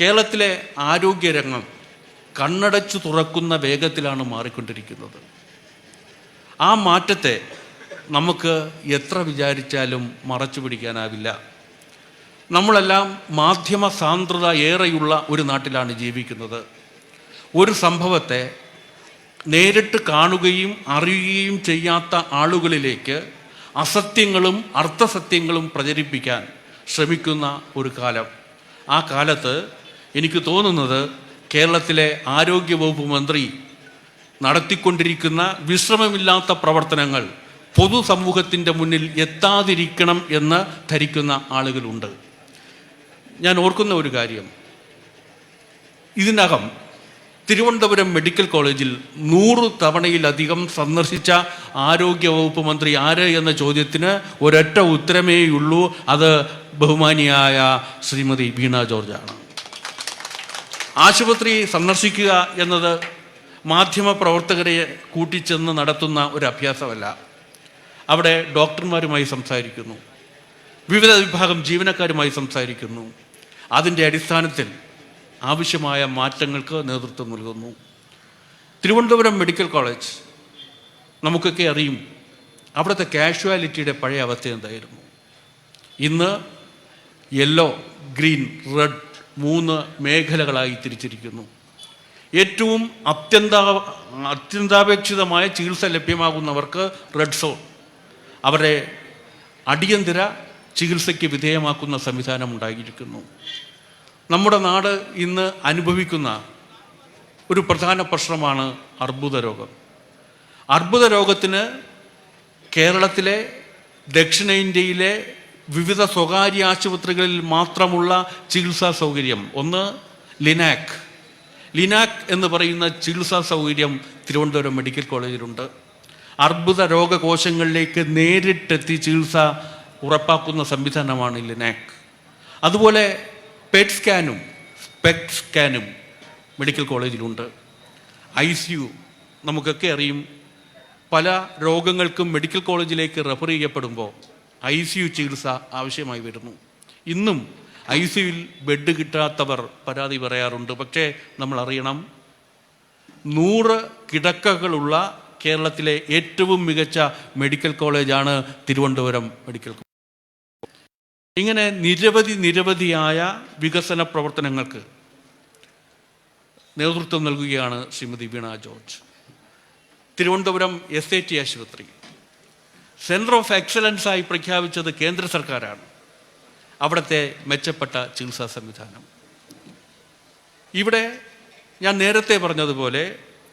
കേരളത്തിലെ ആരോഗ്യരംഗം കണ്ണടച്ചു തുറക്കുന്ന വേഗത്തിലാണ് മാറിക്കൊണ്ടിരിക്കുന്നത്. ആ മാറ്റത്തെ നമുക്ക് എത്ര വിചാരിച്ചാലും മറച്ചു പിടിക്കാനാവില്ല. നമ്മളെല്ലാം മാധ്യമ സാന്ദ്രത ഏറെയുള്ള ഒരു നാട്ടിലാണ് ജീവിക്കുന്നത്. ഒരു സംഭവത്തെ നേരിട്ട് കാണുകയും അറിയുകയും ചെയ്യാത്ത ആളുകളിലേക്ക് അസത്യങ്ങളും അർത്ഥസത്യങ്ങളും പ്രചരിപ്പിക്കാൻ ശ്രമിക്കുന്ന ഒരു കാലം. ആ കാലത്ത് എനിക്ക് തോന്നുന്നത് കേരളത്തിലെ ആരോഗ്യവകുപ്പ് മന്ത്രി നടത്തിക്കൊണ്ടിരിക്കുന്ന വിശ്രമമില്ലാത്ത പ്രവർത്തനങ്ങൾ പൊതുസമൂഹത്തിന്റെ മുന്നിൽ എത്താതിരിക്കണം എന്ന് ധരിക്കുന്ന ആളുകളുണ്ട്. ഞാൻ ഓർക്കുന്ന ഒരു കാര്യം. ഇതിനകം തിരുവനന്തപുരം മെഡിക്കൽ കോളേജിൽ നൂറ് തവണയിലധികം സന്ദർശിച്ച ആരോഗ്യവകുപ്പ് മന്ത്രി ആര് എന്ന ചോദ്യത്തിന് ഒരൊറ്റ ഉത്തരമേയുള്ളൂ. അത് ബഹുമാനിയായ ശ്രീമതി വീണ ജോർജാണ്. ആശുപത്രി സന്ദർശിക്കുക എന്നത് മാധ്യമ പ്രവർത്തകരെ കൂട്ടിച്ചെന്ന് നടത്തുന്ന ഒരു അഭ്യാസമല്ല. അവിടെ ഡോക്ടർമാരുമായി സംസാരിക്കുന്നു. വിവിധ വിഭാഗം ജീവനക്കാരുമായി സംസാരിക്കുന്നു. അതിന്റെ അടിസ്ഥാനത്തിൽ ആവശ്യമായ മാറ്റങ്ങൾക്ക് നേതൃത്വം നൽകുന്നു. തിരുവനന്തപുരം മെഡിക്കൽ കോളേജ് നമുക്കൊക്കെ അറിയും അവിടുത്തെ കാഷ്വാലിറ്റിയുടെ പഴയ അവസ്ഥ എന്തായിരുന്നു? ഇന്ന് യെല്ലോ ഗ്രീൻ റെഡ് മൂന്ന് മേഖലകളായി തിരിച്ചിരിക്കുന്നു. ഏറ്റവും അത്യന്താ അത്യന്താപേക്ഷിതമായ ചികിത്സ ലഭ്യമാകുന്നവർക്ക് റെഡ് സോൺ അവരെ അടിയന്തര ചികിത്സയ്ക്ക് വിധേയമാക്കുന്ന സംവിധാനം ഉണ്ടായിരിക്കുന്നു. നമ്മുടെ നാട് ഇന്ന് അനുഭവിക്കുന്ന ഒരു പ്രധാന പ്രശ്നമാണ് അർബുദ രോഗം. അർബുദ രോഗത്തിന് കേരളത്തിലെ ദക്ഷിണേന്ത്യയിലെ വിവിധ സ്വകാര്യ ആശുപത്രികളിൽ മാത്രമുള്ള ചികിത്സാ സൗകര്യം. ഒന്ന് ലിനാക്. ലിനാക് എന്ന് പറയുന്ന ചികിത്സാ സൗകര്യം തിരുവനന്തപുരം മെഡിക്കൽ കോളേജിലുണ്ട്. അർബുദ രോഗകോശങ്ങളിലേക്ക് നേരിട്ടെത്തി ചികിത്സ ഉറപ്പാക്കുന്ന സംവിധാനമാണ് ലിനാക്. അതുപോലെ പെറ്റ് സ്കാനും സ്പെക്ട് സ്കാനും മെഡിക്കൽ കോളേജിലുണ്ട്. ഐ സി യു നമുക്കൊക്കെ അറിയും. പല രോഗങ്ങൾക്കും മെഡിക്കൽ കോളേജിലേക്ക് റെഫർ ചെയ്യപ്പെടുമ്പോൾ ഐ സി യു ചികിത്സ ആവശ്യമായി വരുന്നു. ഇന്നും ഐ സി യുവിൽ ബെഡ് കിട്ടാത്തവർ പരാതി പറയാറുണ്ട്. പക്ഷേ നമ്മൾ അറിയണം നൂറ് കിടക്കകളുള്ള കേരളത്തിലെ ഏറ്റവും മികച്ച മെഡിക്കൽ കോളേജാണ് തിരുവനന്തപുരം മെഡിക്കൽ കോളേജ്. ഇങ്ങനെ നിരവധി നിരവധിയായ വികസന പ്രവർത്തനങ്ങൾക്ക് നേതൃത്വം നൽകുകയാണ് Shrimati Veena George. Thiruvananthapuram S I T ആശുപത്രി. സെന്റർ ഓഫ് എക്സലൻസ് ആയി പ്രഖ്യാപിച്ചത് കേന്ദ്ര സർക്കാരാണ്. അവിടുത്തെ മെച്ചപ്പെട്ട ചികിത്സാ സംവിധാനം. ഇവിടെ ഞാൻ നേരത്തെ പറഞ്ഞതുപോലെ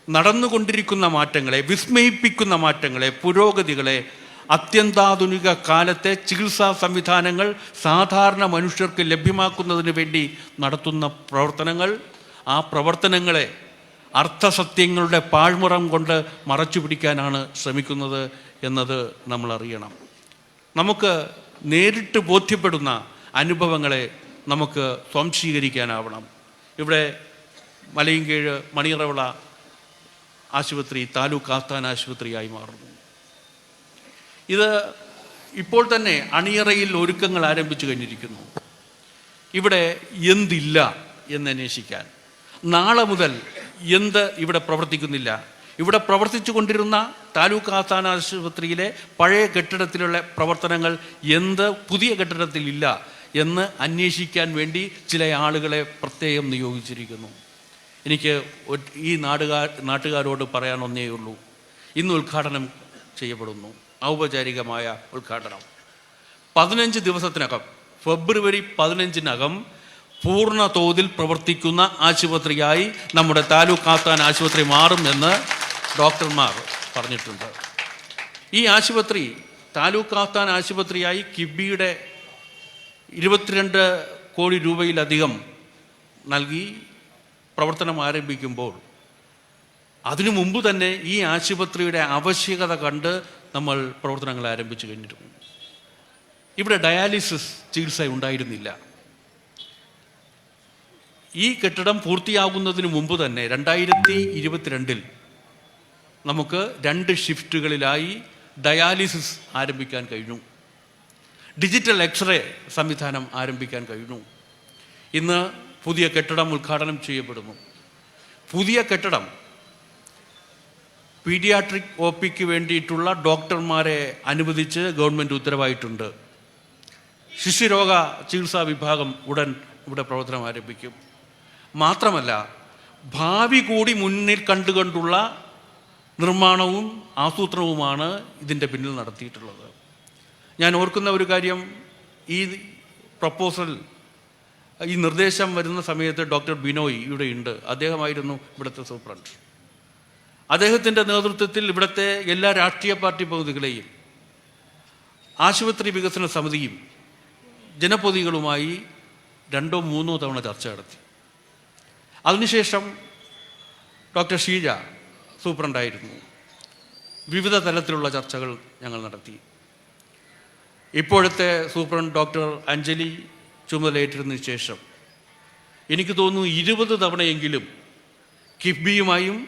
നടന്നുകൊണ്ടിരിക്കുന്ന മാറ്റങ്ങളെ വിസ്മയിപ്പിക്കുന്ന മാറ്റങ്ങളെ പുരോഗതികളെ അത്യന്താധുനിക കാലത്തെ ചികിത്സാ സംവിധാനങ്ങൾ സാധാരണ മനുഷ്യർക്ക് ലഭ്യമാക്കുന്നതിന് വേണ്ടി നടത്തുന്ന പ്രവർത്തനങ്ങൾ ആ പ്രവർത്തനങ്ങളെ അർത്ഥസത്യങ്ങളുടെ പാഴ്മുറം കൊണ്ട് മറച്ചു പിടിക്കാനാണ് ശ്രമിക്കുന്നത് എന്നത് നമ്മൾ അറിയണം നമുക്ക് നേരിട്ട് ബോധ്യപ്പെടുന്ന അനുഭവങ്ങളെ നമുക്ക് സ്വാംശീകരിക്കാനാവണം. ഇവിടെ മലയങ്കീഴ് മണിയറവിള ആശുപത്രി താലൂക്ക് ആസ്ഥാന ആശുപത്രിയായി മാറുന്നു. ഇത് ഇപ്പോൾ തന്നെ അണിയറയിൽ ഒരുക്കങ്ങൾ ആരംഭിച്ചു കഴിഞ്ഞിരിക്കുന്നു. ഇവിടെ എന്തില്ല എന്ന് അന്വേഷിക്കാൻ നാളെ മുതൽ എന്ത് ഇവിടെ പ്രവർത്തിക്കുന്നില്ല. ഇവിടെ പ്രവർത്തിച്ചു കൊണ്ടിരുന്ന താലൂക്ക് ആസ്ഥാന ആശുപത്രിയിലെ പഴയ കെട്ടിടത്തിലുള്ള പ്രവർത്തനങ്ങൾ എന്ത് പുതിയ കെട്ടിടത്തിലില്ല എന്ന് അന്വേഷിക്കാൻ വേണ്ടി ചില ആളുകളെ പ്രത്യേകം നിയോഗിച്ചിരിക്കുന്നു. എനിക്ക് ഈ നാടുകാർ നാട്ടുകാരോട് പറയാനൊന്നേ ഉള്ളൂ. ഇന്ന് ഉദ്ഘാടനം ചെയ്യപ്പെടുന്നു. ഔപചാരികമായ ഉദ്ഘാടനം. പതിനഞ്ച് ദിവസത്തിനകം ഫെബ്രുവരി പതിനഞ്ചിനകം പൂർണ തോതിൽ പ്രവർത്തിക്കുന്ന ആശുപത്രിയായി നമ്മുടെ താലൂക്ക് ആസ്ഥാന ആശുപത്രി മാറും എന്ന് ഡോക്ടർമാർ പറഞ്ഞിട്ടുണ്ട്. ഈ ആശുപത്രി താലൂക്ക് ആസ്ഥാന ആശുപത്രിയായി കിബിയുടെ ഇരുപത്തിരണ്ട് കോടി രൂപയിലധികം നൽകി പ്രവർത്തനം ആരംഭിക്കുമ്പോൾ അതിനു മുമ്പ് തന്നെ ഈ ആശുപത്രിയുടെ ആവശ്യകത കണ്ട് നമ്മൾ പ്രവർത്തനങ്ങൾ ആരംഭിച്ചു കഴിഞ്ഞിരുന്നു. ഇവിടെ ഡയാലിസിസ് ചികിത്സ ഉണ്ടായിരുന്നില്ല. ഈ കെട്ടിടം പൂർത്തിയാകുന്നതിന് മുമ്പ് തന്നെ രണ്ടായിരത്തി ഇരുപത്തിരണ്ടിൽ നമുക്ക് രണ്ട് ഷിഫ്റ്റുകളിലായി ഡയാലിസിസ് ആരംഭിക്കാൻ കഴിഞ്ഞു. ഡിജിറ്റൽ എക്സ്റേ സംവിധാനം ആരംഭിക്കാൻ കഴിഞ്ഞു. ഇന്ന് പുതിയ കെട്ടിടം ഉദ്ഘാടനം ചെയ്യപ്പെടുന്നു. പുതിയ കെട്ടിടം പീഡിയാട്രിക് ഒ പിക്ക് വേണ്ടിയിട്ടുള്ള ഡോക്ടർമാരെ അനുവദിച്ച് ഗവൺമെന്റ് ഉത്തരവായിട്ടുണ്ട്. ശിശുരോഗ ചികിത്സാ വിഭാഗം ഉടൻ ഇവിടെ പ്രവർത്തനം ആരംഭിക്കും. മാത്രമല്ല ഭാവി കൂടി മുന്നിൽ കണ്ടുകൊണ്ടുള്ള നിർമ്മാണവും ആസൂത്രണവുമാണ് ഇതിന്റെ പിന്നിൽ നടത്തിയിട്ടുള്ളത്. ഞാൻ ഓർക്കുന്ന ഒരു കാര്യം ഈ പ്രപ്പോസൽ ഈ നിർദ്ദേശം വരുന്ന സമയത്ത് ഡോക്ടർ ബിനോയ് ഇവിടെ ഉണ്ട്. അദ്ദേഹമായിരുന്നു ഇവിടുത്തെ സൂപ്രണ്ട്. അദ്ദേഹത്തിന്റെ നേതൃത്വത്തിൽ ഇവിടുത്തെ എല്ലാ രാഷ്ട്രീയ പാർട്ടി പകുതികളെയും ആശുപത്രി വികസന സമിതിയും ജനപ്രതികളുമായി രണ്ടോ മൂന്നോ തവണ ചർച്ച നടത്തി. അതിനുശേഷം ഡോക്ടർ ഷീജ സൂപ്രണ്ടായിരുന്നു. വിവിധ തലത്തിലുള്ള ചർച്ചകൾ ഞങ്ങൾ നടത്തി. ഇപ്പോഴത്തെ സൂപ്രണ്ട് ഡോക്ടർ അഞ്ജലി ചുമതലയേറ്റിരുന്ന ശേഷം എനിക്ക് തോന്നുന്നു ഇരുപത് തവണയെങ്കിലും കിഫ്ബിയുമായും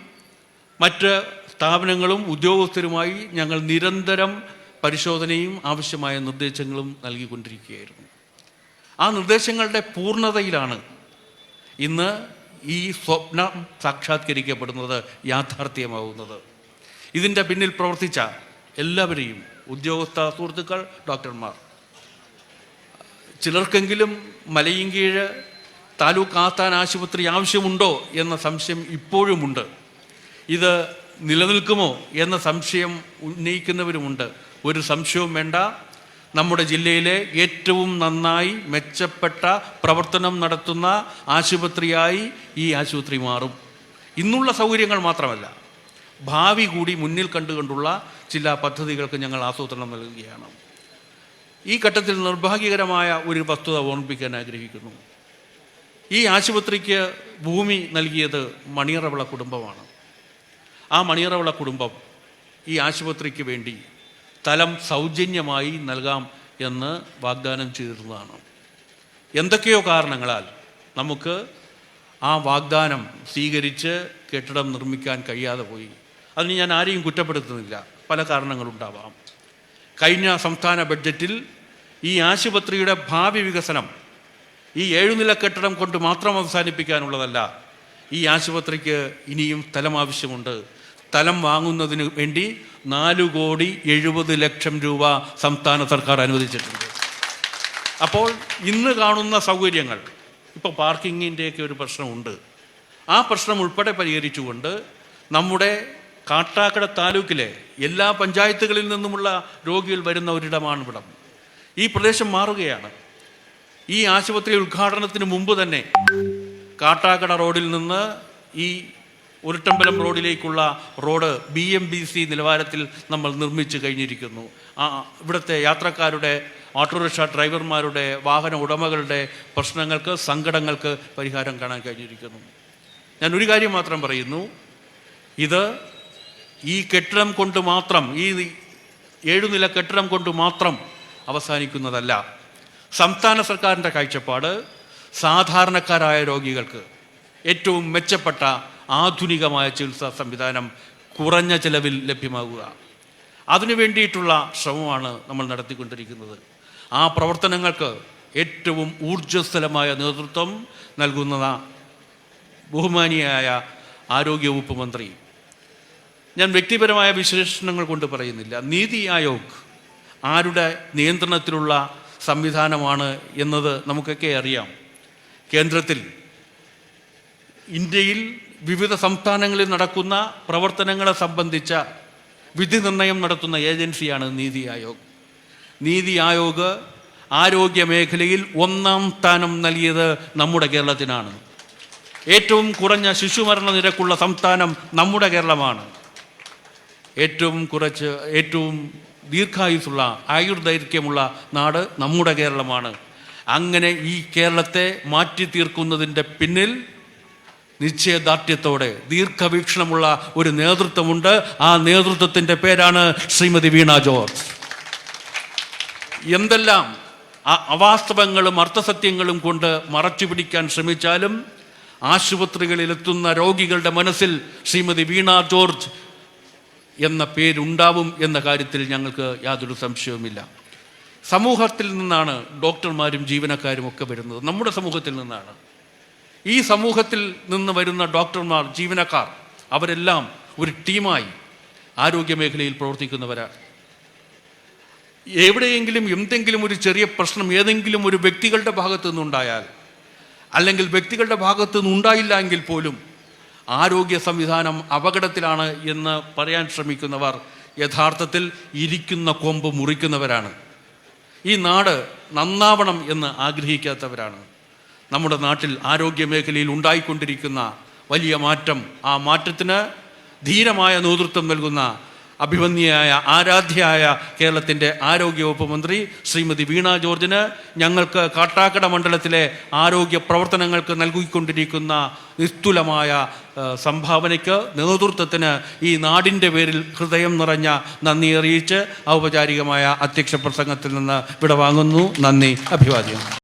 മറ്റ് സ്ഥാപനങ്ങളും ഉദ്യോഗസ്ഥരുമായി ഞങ്ങൾ നിരന്തരം പരിശോധനയും ആവശ്യമായ നിർദ്ദേശങ്ങളും നൽകിക്കൊണ്ടിരിക്കുകയായിരുന്നു. ആ നിർദ്ദേശങ്ങളുടെ പൂർണതയിലാണ് ഇന്ന് ഈ സ്വപ്നം സാക്ഷാത്കരിക്കപ്പെടുന്നത് യാഥാർത്ഥ്യമാവുന്നത്. ഇതിന്റെ പിന്നിൽ പ്രവർത്തിച്ച എല്ലാവരെയും ഉദ്യോഗസ്ഥ സുഹൃത്തുക്കൾ ഡോക്ടർമാർ. ചിലർക്കെങ്കിലും മലയിൻകീഴ് താലൂക്ക് ആസ്ഥാൻ ആശുപത്രി ആവശ്യമുണ്ടോ എന്ന സംശയം ഇപ്പോഴുമുണ്ട്. ഇത് നിലനിൽക്കുമോ എന്ന സംശയം ഉന്നയിക്കുന്നവരുമുണ്ട്. ഒരു സംശയവും വേണ്ട നമ്മുടെ ജില്ലയിലെ ഏറ്റവും നന്നായി മെച്ചപ്പെട്ട പ്രവർത്തനം നടത്തുന്ന ആശുപത്രിയായി ഈ ആശുപത്രി മാറും. ഇന്നുള്ള സൗകര്യങ്ങൾ മാത്രമല്ല ഭാവി കൂടി മുന്നിൽ കണ്ടുകൊണ്ടുള്ള ചില പദ്ധതികൾക്ക് ഞങ്ങൾ ആസൂത്രണം നൽകുകയാണ്. ഈ ഘട്ടത്തിൽ നിർഭാഗ്യകരമായ ഒരു വസ്തുത ഓർമ്മിപ്പിക്കാൻ ആഗ്രഹിക്കുന്നു. ഈ ആശുപത്രിക്ക് ഭൂമി നൽകിയത് മണിയറവിള കുടുംബമാണ്. ആ മണിയറവിള കുടുംബം ഈ ആശുപത്രിക്ക് വേണ്ടി സ്ഥലം സൗജന്യമായി നൽകാം എന്ന് വാഗ്ദാനം ചെയ്തിരുന്നതാണ്. എന്തൊക്കെയോ കാരണങ്ങളാൽ നമുക്ക് ആ വാഗ്ദാനം സ്വീകരിച്ച് കെട്ടിടം നിർമ്മിക്കാൻ കഴിയാതെ പോയി. അതിന് ഞാൻ ആരെയും കുറ്റപ്പെടുത്തുന്നില്ല. പല കാരണങ്ങളുണ്ടാവാം. കഴിഞ്ഞ സംസ്ഥാന ബഡ്ജറ്റിൽ ഈ ആശുപത്രിയുടെ ഭാവി വികസനം ഈ ഏഴുനില കെട്ടിടം കൊണ്ട് മാത്രം അവസാനിപ്പിക്കാനുള്ളതല്ല ഈ ആശുപത്രിക്ക് ഇനിയും സ്ഥലം ആവശ്യമുണ്ട് സ്ഥലം വാങ്ങുന്നതിന് വേണ്ടി നാല് കോടി എഴുപത് ലക്ഷം രൂപ സംസ്ഥാന സർക്കാർ അനുവദിച്ചിട്ടുണ്ട്. അപ്പോൾ ഇന്ന് കാണുന്ന സൗകര്യങ്ങൾ ഇപ്പോൾ പാർക്കിങ്ങിന്റെയൊക്കെ ഒരു പ്രശ്നമുണ്ട്. ആ പ്രശ്നം ഉൾപ്പെടെ പരിഹരിച്ചുകൊണ്ട് നമ്മുടെ കാട്ടാക്കട താലൂക്കിലെ എല്ലാ പഞ്ചായത്തുകളിൽ നിന്നുമുള്ള രോഗികൾ വരുന്ന ഒരിടമാണ് ഇവിടം. ഈ പ്രദേശം മാറുകയാണ്. ഈ ആശുപത്രി ഉദ്ഘാടനത്തിന് മുമ്പ് തന്നെ കാട്ടാക്കട റോഡിൽ നിന്ന് ഈ Uruttambalam റോഡിലേക്കുള്ള road B M B C നിലവാരത്തിൽ നമ്മൾ നിർമ്മിച്ചു കഴിഞ്ഞിരിക്കുന്നു. ആ ഇവിടുത്തെ യാത്രക്കാരുടെ ഓട്ടോറിക്ഷ ഡ്രൈവർമാരുടെ വാഹന ഉടമകളുടെ പ്രശ്നങ്ങൾക്ക് സങ്കടങ്ങൾക്ക് പരിഹാരം കാണാൻ കഴിഞ്ഞിരിക്കുന്നു. ഞാൻ ഒരു കാര്യം മാത്രം പറയുന്നു. ഇത് ഈ കെട്ടിടം കൊണ്ട് മാത്രം ഈ ഏഴുനില കെട്ടിടം കൊണ്ട് മാത്രം അവസാനിക്കുന്നതല്ല. സംസ്ഥാന സർക്കാരിന്റെ കാഴ്ചപ്പാട് സാധാരണക്കാരായ രോഗികൾക്ക് ഏറ്റവും മെച്ചപ്പെട്ട ആധുനികമായ ചികിത്സാ സംവിധാനം കുറഞ്ഞ ചിലവിൽ ലഭ്യമാകുക. അതിനു വേണ്ടിയിട്ടുള്ള ശ്രമമാണ് നമ്മൾ നടത്തിക്കൊണ്ടിരിക്കുന്നത്. ആ പ്രവർത്തനങ്ങൾക്ക് ഏറ്റവും ഊർജസ്വലമായ നേതൃത്വം നൽകുന്ന ബഹുമാനിയായ ആരോഗ്യവകുപ്പ് മന്ത്രി. ഞാൻ വ്യക്തിപരമായ വിശേഷണങ്ങൾ കൊണ്ട് പറയുന്നില്ല. നീതി ആയോഗ് ആരുടെ നിയന്ത്രണത്തിലുള്ള സംവിധാനമാണ് എന്നത് നമുക്കൊക്കെ അറിയാം. കേന്ദ്രത്തിൽ ഇന്ത്യയിൽ വിവിധ സംസ്ഥാനങ്ങളിൽ നടക്കുന്ന പ്രവർത്തനങ്ങളെ സംബന്ധിച്ച വിധി നിർണയം നടത്തുന്ന ഏജൻസിയാണ് നീതി ആയോഗ്. നീതി ആയോഗ് ആരോഗ്യ മേഖലയിൽ ഒന്നാം സ്ഥാനം നൽകിയത് നമ്മുടെ കേരളത്തിനാണ്. ഏറ്റവും കുറഞ്ഞ ശിശുമരണ നിരക്കുള്ള സംസ്ഥാനം നമ്മുടെ കേരളമാണ്. ഏറ്റവും കുറച്ച് ഏറ്റവും ദീർഘായുസുള്ള ആയുർദൈർഘ്യമുള്ള നാട് നമ്മുടെ കേരളമാണ്. അങ്ങനെ ഈ കേരളത്തെ മാറ്റി തീർക്കുന്നതിന്റെ പിന്നിൽ നിശ്ചയദാർഢ്യത്തോടെ ദീർഘവീക്ഷണമുള്ള ഒരു നേതൃത്വമുണ്ട്. ആ നേതൃത്വത്തിന്റെ പേരാണ് ശ്രീമതി വീണ ജോർജ്. എന്തെല്ലാം അവാസ്തവങ്ങളും അർത്ഥസത്യങ്ങളും കൊണ്ട് മറച്ചു പിടിക്കാൻ ശ്രമിച്ചാലും ആശുപത്രികളിലെത്തുന്ന രോഗികളുടെ മനസ്സിൽ ശ്രീമതി വീണ ജോർജ് എന്ന പേരുണ്ടാവും എന്ന കാര്യത്തിൽ ഞങ്ങൾക്ക് യാതൊരു സംശയവുമില്ല. സമൂഹത്തിൽ നിന്നാണ് ഡോക്ടർമാരും ജീവനക്കാരും ഒക്കെ വരുന്നത്. നമ്മുടെ സമൂഹത്തിൽ നിന്നാണ്. ഈ സമൂഹത്തിൽ നിന്ന് വരുന്ന ഡോക്ടർമാർ ജീവനക്കാർ അവരെല്ലാം ഒരു ടീമായി ആരോഗ്യ മേഖലയിൽ പ്രവർത്തിക്കുന്നവരാണ്. എവിടെയെങ്കിലും എന്തെങ്കിലും ഒരു ചെറിയ പ്രശ്നം ഏതെങ്കിലും ഒരു വ്യക്തികളുടെ ഭാഗത്തു നിന്നുണ്ടായാൽ അല്ലെങ്കിൽ വ്യക്തികളുടെ ഭാഗത്തു നിന്നുണ്ടായില്ല എങ്കിൽ പോലും ആരോഗ്യ സംവിധാനം അപകടത്തിലാണ് എന്ന് പറയാൻ ശ്രമിക്കുന്നവർ യഥാർത്ഥത്തിൽ ഇരിക്കുന്ന കൊമ്പ് മുറിക്കുന്നവരാണ്. ഈ നാട് നന്നാവണം എന്ന് ആഗ്രഹിക്കാത്തവരാണ്. നമ്മുടെ നാട്ടിൽ ആരോഗ്യ മേഖലയിൽ ഉണ്ടായിക്കൊണ്ടിരിക്കുന്ന വലിയ മാറ്റം. ആ മാറ്റത്തിന് ധീരമായ നേതൃത്വം നൽകുന്ന അഭിമന്യയായ ആരാധ്യയായ കേരളത്തിന്റെ ആരോഗ്യവകുപ്പ് മന്ത്രി ശ്രീമതി വീണ ജോർജിന് ഞങ്ങൾക്ക് കാട്ടാക്കട മണ്ഡലത്തിലെ ആരോഗ്യ പ്രവർത്തനങ്ങൾക്ക് നൽകിക്കൊണ്ടിരിക്കുന്ന നിസ്തുലമായ സംഭാവനയ്ക്ക് നേതൃത്വത്തിന് ഈ നാടിന്റെ പേരിൽ ഹൃദയം നിറഞ്ഞ നന്ദി അറിയിച്ച് ഔപചാരികമായ അധ്യക്ഷ പ്രസംഗത്തിൽ നിന്ന് വിടവാങ്ങുന്നു. നന്ദി. അഭിവാദ്യം.